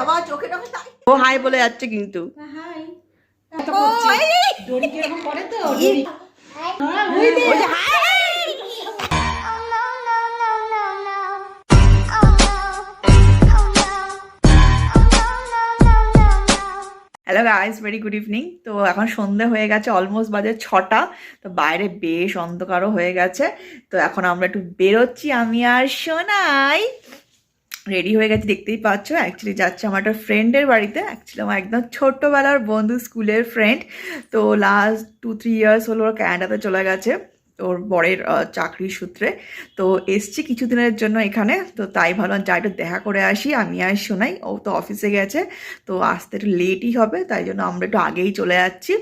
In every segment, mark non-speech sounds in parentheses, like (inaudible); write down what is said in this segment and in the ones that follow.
বাবা চোখে টোখে ও হাই বলে যাচ্ছে কিন্তু। হাই। দড়ি কীরকম করে তো? ওই যে hi. Hello guys very good evening তো এখন সন্ধে হয়ে গেছে অলমোস্ট বাজে ছটা। তো বাইরে বেশ অন্ধকারও হয়ে গেছে। তো এখন আমরা একটু বেরোচ্ছি আমি আর সোনাই। রেডি হয়ে গেছি, দেখতেই পাচ্ছ। অ্যাকচুয়ালি যাচ্ছে আমার একটা ফ্রেন্ডের বাড়িতে। অ্যাকচুয়ালি আমার একদম ছোট্টবেলার বন্ধু, স্কুলের ফ্রেন্ড তো লাস্ট টু থ্রি ইয়ার্স হলো ওর ক্যানাডাতে চলে গেছে, ওর বরের চাকরির সূত্রে। তো এসছি কিছুদিনের জন্য এখানে। তো তাই ভাবলাম, যা একটু দেখা করে আসি। আমি আর শোনাই ও তো অফিসে গেছে। তো আসতে একটু লেটই হবে, তাই জন্য আমরা একটু আগেই চলে যাচ্ছি।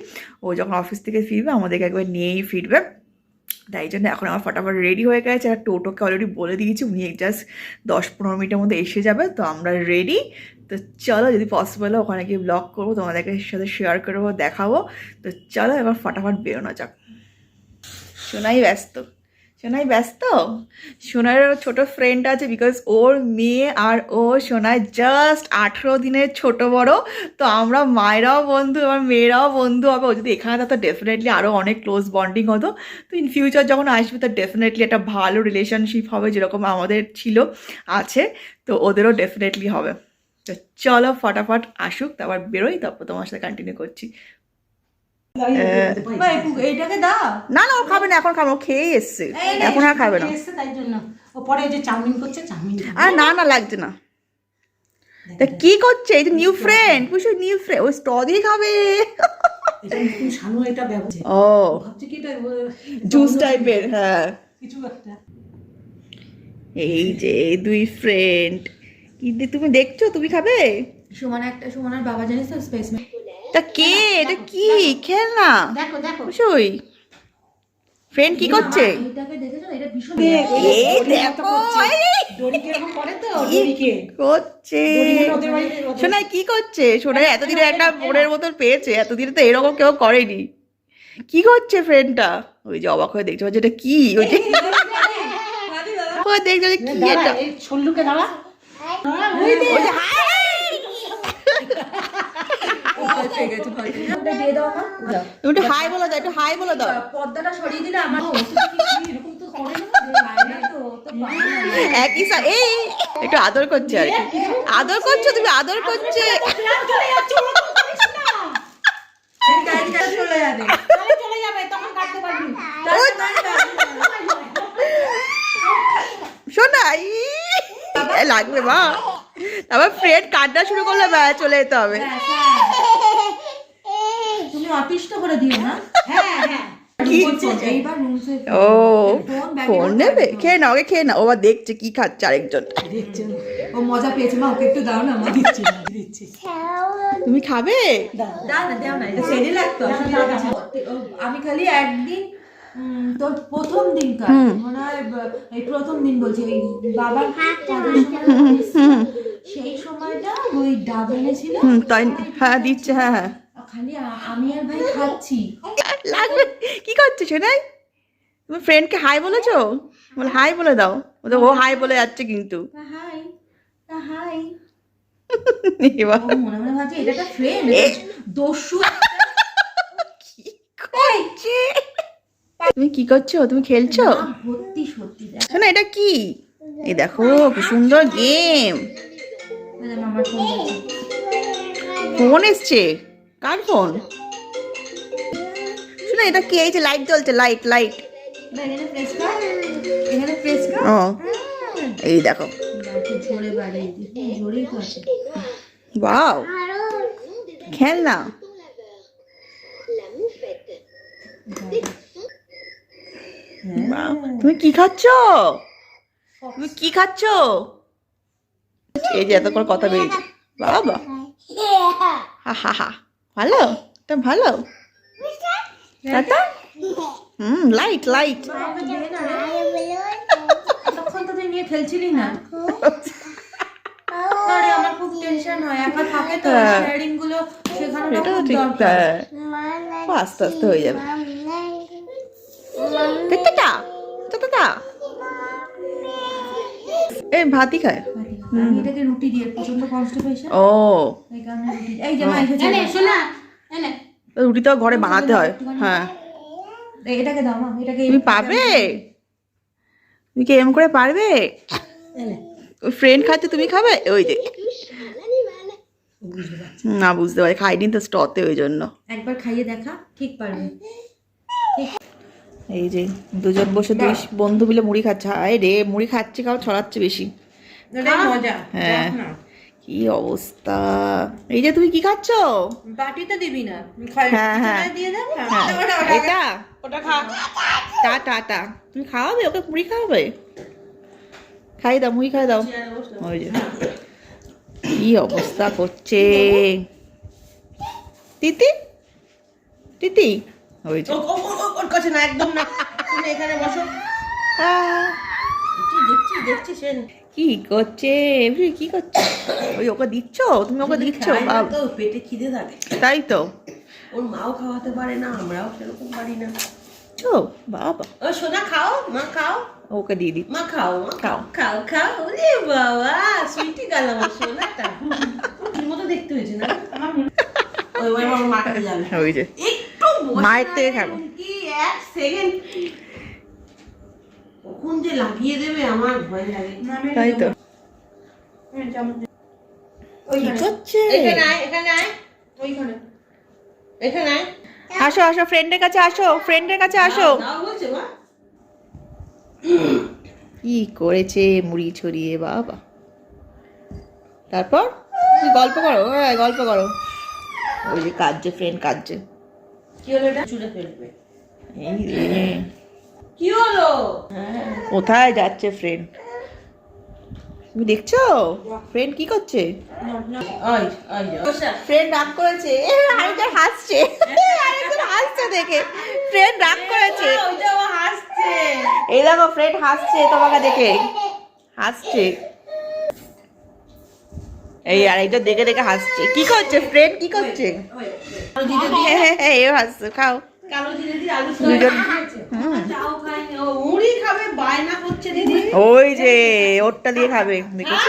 ও যখন অফিস থেকে ফিরবে, আমাদেরকে একবার নিয়েই ফিরবে। তাই জন্য এখন আমার ফটাফট রেডি হয়ে গেছে। আর টোটোকে অলরেডি বলে দিয়েছি, উনি জাস্ট দশ পনেরো মিনিটের মধ্যে এসে যাবে। তো আমরা রেডি তো চলো, যদি পসিবল হয় ওখানে গিয়ে ব্লগ করব, তোমাদেরকে সাথে শেয়ার করব, দেখাবো। তো চলো, এবার ফটাফট বেরোনো যাক। শোনাই ব্যস্ত। সোনাই ব্যস্ত? সোনার ছোট ফ্রেন্ড আছে বিকজ ওর মেয়ে আর ও সোনায় জাস্ট আঠেরো দিনের ছোট বড়। তো আমরা মায়েরাও বন্ধু, আমার মেয়েরাও বন্ধু হবে। ও যদি এখানে থাকতো ডেফিনেটলি আরও অনেক ক্লোজ বন্ডিং হতো। তো ইন ফিউচার যখন আসবে, তো ডেফিনেটলি একটা ভালো রিলেশনশিপ হবে যেরকম আমাদের ছিল, আছে। তো ওদেরও ডেফিনেটলি হবে। তো চলো, ফটাফট আসুক, তারপর বেরোই, তারপর তোমার সাথে কন্টিনিউ করছি বাবা, এই পু- এইটাকে দাও না না ও খাবে না এখন খাবে ও খেয়েই এসছে। এখন আর খাবে না। আর না না লাগছে না। তা কি করছে? এই তো নিউ ফ্রেন্ড বুঝছ নিউ ফ্রেন্ড ও স্ট দিয়ে খাবে। এটা এটা ও। এটা জুস টাইপের হ্যাঁ। এই যে দুই ফ্রেন্ড কি দিয়ে তুমি দেখছ? তুমি খাবে? সুমন একটা সুমনের বাবা জানিস তো স্পেস তা কে? এটা কি? খেল না দেখো দেখো ফ্রেন্ড কি করছে? করছে সোনাই কি করছে? সোনাই এতদিনে একটা বোনের মতন পেয়েছে এতদিনে তো এরকম কেউ করেনি। কি করছে ফ্রেন্ডটা ওই যে অবাক হয়ে দেখছে বলছে, এটা কি? ওই যে (laughs) ও দেখছে কি দাঁড়া, এটা? দিয়ে দাও একটু হাই বলে দাও একটু হাই বলে দাও। পর্দাটা সরিয়ে দিলে আমার এরকম তো করে না। বাইরে তো তো পারে না। একই এই এই, একটু আদর করছে আর কি। আদর করছ তুমি আদর করছে। এই চলে যাবে। চলে যাবে তখন কাটতে পারবি। শোনা লাগবে মা। তারপর ফ্রেড কান্না শুরু করলে ব্যা চলে যেতে হবে। অতিষ্ঠ করে দিও না। হ্যাঁ হ্যাঁ। ও ফোন নেবে? খেয়ে নাও ওকে খেয়ে নাও। ও দেখছে কি খাচ্ছে আরেকজন। ও মজা পেয়েছে। মা ওকে একটু দাও না মা। দিচ্ছি দিচ্ছি। তুমি খাবে? না না। আমি খালি একদিন তোর প্রথম দিন মনে হয় এই প্রথম দিন বলছি ওই বাবার কাজের সময় সেই সময়টা ওই ডাব এনেছিল তাই হ্যাঁ দিচ্ছে হ্যাঁ হ্যাঁ। খালি আমি আর ভাই খাচ্ছি। লাগবে কি করছে শোনাই তুমি ফ্রেন্ডকে হাই বলেছ? বলে হাই বলে দাও। বলে ও হাই বলে যাচ্ছে কিন্তু। হাই হাই (laughs) মনে মনে ভাবছি এটা একটা ফ্রেন্ড দস্যু। করছে? তুমি কি করছ? তুমি খেলছো? না, সত্যি সত্যি শোনো এটা কি? এই দেখো কি সুন্দর গেম ফোন এসছে। কার ফোন শোনো এটা কি? এই লাইট জ্বলছে লাইট লাইট ও এই দেখো। একটু জোরে বাড়িয়ে দিই হুম, জোরেই তো আছে ওয়াও খেল না Wow, তুমি কি খাচ্ছ? তুমি কি খাচ্ছ? এই যে এত করে কথা বেরিয়েছে। বাবা। হা হা হা। ভালো? এটা ভালো? হুম লাইট লাইট তখন তো তুই নিয়ে খেলছিলি না। আমার খুব টেনশন হয়। একা থাকে তো হ্যাঁ। শেয়ারিংগুলো ঠিক হ্যাঁ। আস্তে আস্তে হয়ে যাবে। এ ভাতই খায়। আমি এটাকে রুটি দিয়ে প্রচণ্ড কনস্টিপেশন ও। এই কারণে রুটি এই যে মা এসেছে এনে শোনা এনে। রুটি তো ঘরে বানাতে হয়। হ্যাঁ। এটাকে দাও মা এটাকে তুমি পারবে? তুমি কি এরম করে পারবে? ওই ফ্রেন্ড খাচ্ছে তুমি খাবে? ওই যে। না বুঝতে পারি খাইনি তো স্টতে ওই জন্য। একবার খাইয়ে দেখা ঠিক পারবে। এই যে দুজন বসে দুই বন্ধু মিলে মুড়ি খাচ্ছে। হায় রে মুড়ি খাচ্ছে খাও ছড়াচ্ছে বেশি। মজা হ্যাঁ। কি অবস্থা? এই যে তুমি কি খাচ্ছ? বাটিতে দিবি না। হ্যাঁ, হ্যাঁ। দিয়ে দাও এটা? ওটা খা। টা টা টা। তুমি খাওয়াবে? ওকে মুড়ি খাওয়াবে? খাই দাও মুড়ি খাই দাও। ওই যে। কি অবস্থা করছে? তিতি? তিতি? ওই যে। ওর কাছে না একদম না। তুমি এখানে বসো। আহ, দেখছি দেখছি সে কি করছে? এভরি কি করছে? ওই ওকে দিচ্ছ? তুমি ওকে দিচ্ছ? তো পেটে খিদে থাকে। তাই তো। ওর মাও খাওয়াতে পারে না আমরাও সেরকম পারি না। বাবা। ও সোনা খাও মা খাও। ওকে দিয়ে মা খাও মা খাও। খাও খাও। ওরে বাবা সুইটি গেল আমার সোনাটা। (laughs) মতো দেখতে হয়েছে না? আমার (laughs) ওই ওই আমার মাটাকে যাবে। ওই যে একটু মায়ের থেকে থাকে। খাব। কি এক সেকেন্ড কখন যে লাগিয়ে দেবে আমার ভয় লাগে। তাই তো। কি করছে? এখানে আয় এখানে আয়। ওইখানে। এখানে আয়। আসো আসো ফ্রেন্ডের কাছে আসো ফ্রেন্ডের কাছে আসো। কি করেছে মুড়ি ছড়িয়ে বাবা। তারপর? তুই গল্প করো হ্যাঁ গল্প করো। ওই যে কাজে ফ্রেন্ড কাজে কি হলো এটা? চুলে ফেলবে। এই রে। কি হলো? কোথায় যাচ্ছে ফ্রেন্ড তুমি দেখছ? ফ্রেন্ড কি করছে? ফ্রেন্ড রাগ করেছে। আরেকজন হাসছে। আরেকজন হাসছে দেখে। ফ্রেন্ড রাগ করেছে। হাসছে। এই দেখো ফ্রেন্ড হাসছে তোমাকে দেখে। হাসছে। এই আরেকজন দেখে দেখে হাসছে। কি করছে? ফ্রেন্ড কি করছে? হ্যাঁ হ্যাঁ হ্যাঁ এও হাসছে। খাও। ওই যে ওরটা দিয়ে খাবে দেখেছ?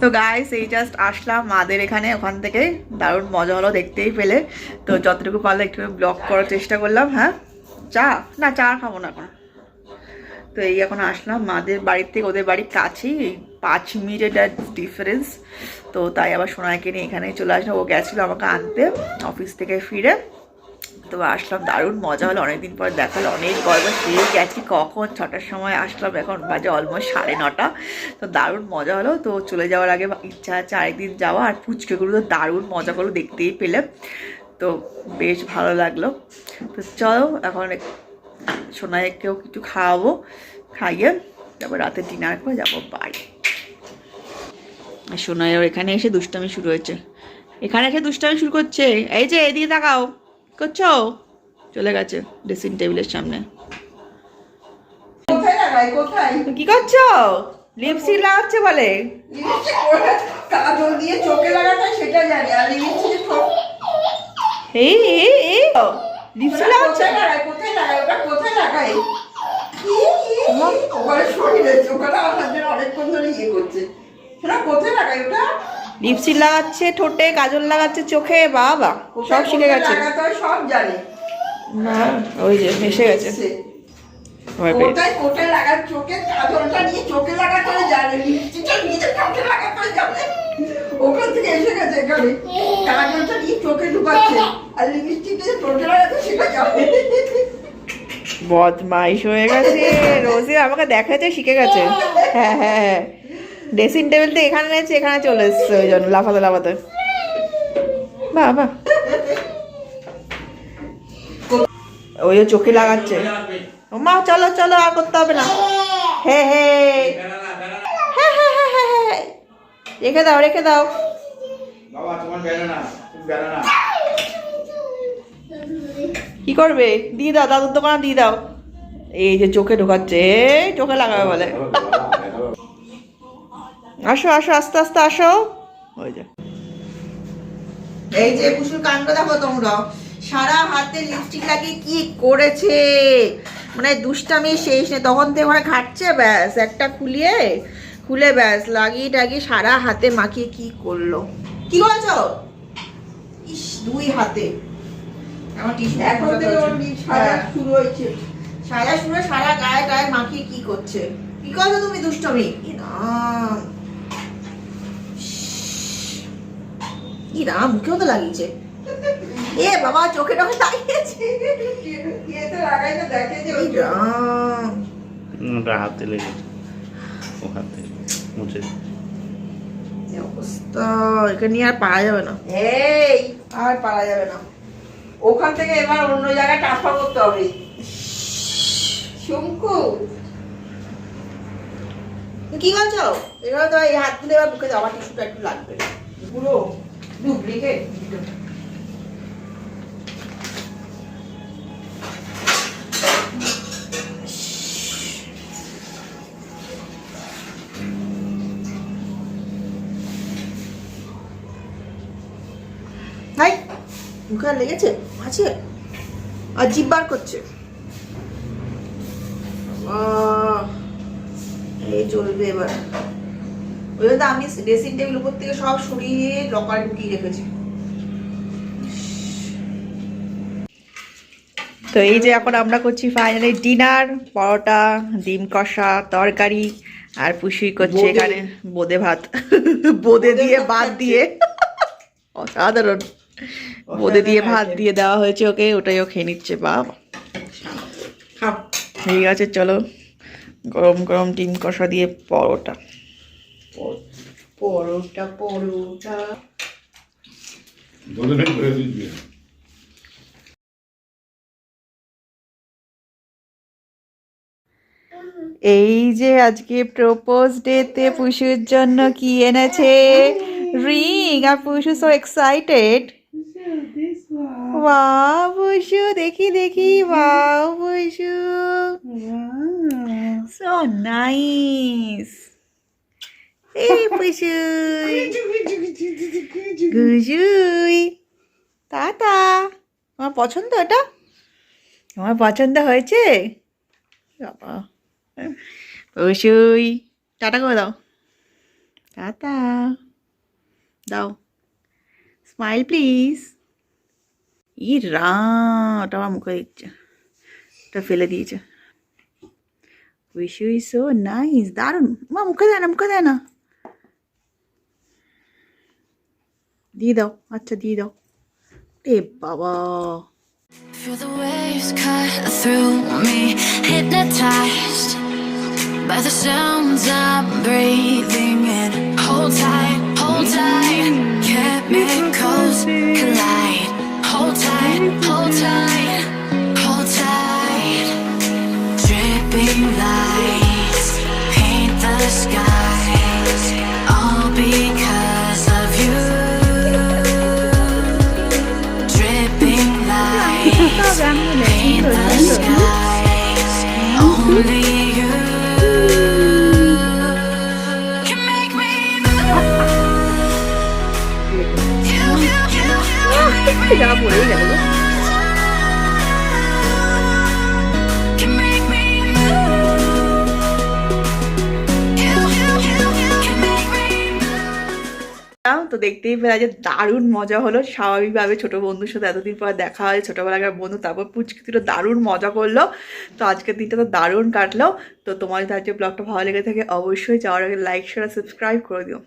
তো গাইস এই জাস্ট আসলাম মাদের এখানে ওখান থেকে। দারুণ মজা হলো দেখতেই পেলে। তো যতটুকু পারলে একটু ব্লগ করার চেষ্টা করলাম হ্যাঁ? চা? না চা খাব না এখন। তো এই এখন আসলাম মাদের বাড়ির থেকে ওদের বাড়ির কাছেই পাঁচ মিনিটের ডিফারেন্স তো তাই আবার সোনাইকে নিয়ে এখানে চলে আসলাম। ও গেছিল আমাকে আনতে অফিস থেকে ফিরে। তো আসলাম, দারুণ মজা হলো। অনেকদিন পর দেখা হলো, অনেক গল্প। সে গেছি কখন? ছটার সময় আসলাম, এখন বাজে অলমোস্ট সাড়ে নটা। তো দারুণ মজা হলো। তো চলে যাওয়ার আগে ইচ্ছা আছে আরেকদিন যাওয়া। আর পুচকেগুলো তো দারুণ মজা করল, দেখতেই পেলে তো বেশ ভালো লাগল। তো চলো, এখন সোনাইকেও কিছু খাওয়াবো, খাইয়ে তারপর রাতে ডিনার করে যাব। বাড়ি সোনাইয়ের এখানে এসে দুষ্টামি শুরু হয়েছে। এখানে এসে দুষ্টামি শুরু করছে। এই যে, এদিকে তাকাও। করছ? চলে গেছে ড্রেসিং টেবিলের সামনে। কি করছ? লিপস্টিক লাগাচ্ছে বলে। কাজল দিয়ে চোখে লাগাতে সেটা জানি আর লিপস্টিক এই এই এই লিপস্টিক লাগাচ্ছে। কোথায় লাগাই? ওটা কোথায় লাগাই? ওখানে শরীরে অনেকক্ষণ ধরে ইয়ে করছে। সেটা কোথায় লাগাই ওটা? লিপস্টিক লাগাচ্ছে ঠোঁটে কাজল লাগাচ্ছে চোখে বাবা সব শিখে গেছে। সব জানে। না ওই যে এসে গেছে। কোথায় কোথায় লাগার চোখে কাজলটা নিয়ে চোখে লাগাতে জানে লিপস্টিকটা নিজে চোখে লাগাতে জানে। ওখান থেকে এসে গেছে এখানে। কাজলটা নিয়ে চোখে ঢুকাচ্ছে। আর লিপস্টিকটা যে লাগাতে সেটা জানে। বদমাইশ হয়ে গেছে। রোজে আমাকে দেখাতে শিখে গেছে। হ্যাঁ হ্যাঁ হ্যাঁ। ড্রেসিং টেবিল তো এখানে নেছে এখানে চলে এসছে ওই জন্য লাফাতে লাফাতে। বাবা। ওই যে চোখে লাগাচ্ছে। মা চলো চলো আর করতে হবে না। হে হে। রেখে দাও রেখে দাও। কি করবে? দিয়ে দাও দাদুর দোকানে দিয়ে দাও। এই যে চোখে ঢোকাচ্ছে চোখে লাগাবে বলে। আসো আসো আস্তে আস্তে আসো। ওই যে। এই যে পুষুর কাণ্ড দেখো তোমরা সারা হাতে লিপস্টিক লাগিয়ে কি করেছে? মানে দুষ্টামি শেষ নেই তখন থেকে ওখানে ঘাটছে ব্যাস একটা খুলিয়ে খুলে ব্যাস লাগিয়ে টাগিয়ে সারা হাতে মাখিয়ে কি করল? কি করেছ ইস দুই হাতে। আমার টিস্যু এখন থেকে ওর নিজ সাজা শুরু হয়েছে। সারা শুনে সারা গায়ে গায়ে মাখিয়ে কি করছে? কি করছ তুমি দুষ্টমি? ই ই রাম মুখেও তো লাগিয়েছে। এ বাবা চোখে টখে লাগিয়েছে। না ওটা হাতে লেগেছে ও হাতে মুছে কি অবস্থা? একে নিয়ে আর পারা যাবে না। এই আর পারা যাবে না। ওখান থেকে এবার অন্য জায়গায় ট্রান্সফার করতে হবে। শঙ্কু কি বলছো? এবার তো এই হাত তুলে এবার বুকে যাওয়া টিস্যুটা একটু লাগবে। পুরো ডুপ্লিকেট হাই মুখে লেগেছে? আছে। আর জিভ বার করছে। এই চলবে এবার। ওই জন্য আমি ড্রেসিং টেবিল উপর থেকে সব সরিয়ে লকারে ঢুকিয়ে রেখেছি। তো এই যে এখন আমরা করছি ফাইনালি ডিনার পরোটা ডিম কষা তরকারি আর পুষুই করছে এখানে বোদে ভাত। বোদে দিয়ে ভাত দিয়ে। অসাধারণ। বোদে দিয়ে ভাত দিয়ে দেওয়া হয়েছে ওকে ওটাই ও খেয়ে নিচ্ছে বাবা খাও। ঠিক আছে চলো। গরম গরম ডিম কষা দিয়ে পরোটা। পরোটা পরোটা। করে এই যে আজকে প্রপোজ ডেতে পুষুর জন্য কি এনেছে? রিং। আর Pushu so excited wow Pushu দেখি দেখি। ওয়াও পুষু। সো নাইস এই পুষুই গুজুই টাটা তোমার পছন্দ এটা? তোমার পছন্দ হয়েছে? বাবা। অবশ্যই টাটা করে দাও। টাটা। দাও। স্মাইল প্লিজ ই রা ওটা আমার মুখে দিচ্ছে। ওটা ফেলে দিয়েছে। উইশ ইউ সো নাইস দারুণ। মা মুখে দেয় না মুখে দেয় না। দিয়ে দাও আচ্ছা দিয়ে দাও এ বাবা Feel the waves cut through me, hypnotized by the sounds I'm breathing in. Hold tight, hold tight, chemicals collide. Hold tight, hold tight, hold tight. Dripping lights থেকে তো দেখতেই পেলা যে দারুণ মজা হলো। স্বাভাবিকভাবে ছোট বন্ধুর সাথে এতদিন পর দেখা হয় ছোটোবেলাকার বন্ধু তারপর পুচকিতিটা দারুণ মজা করল। তো আজকের দিনটা তো দারুণ কাটলো। তো তোমার তার যে ব্লগটা ভালো লেগে থাকে অবশ্যই যাওয়ার আগে লাইক শেয়ার সাবস্ক্রাইব করে দিও।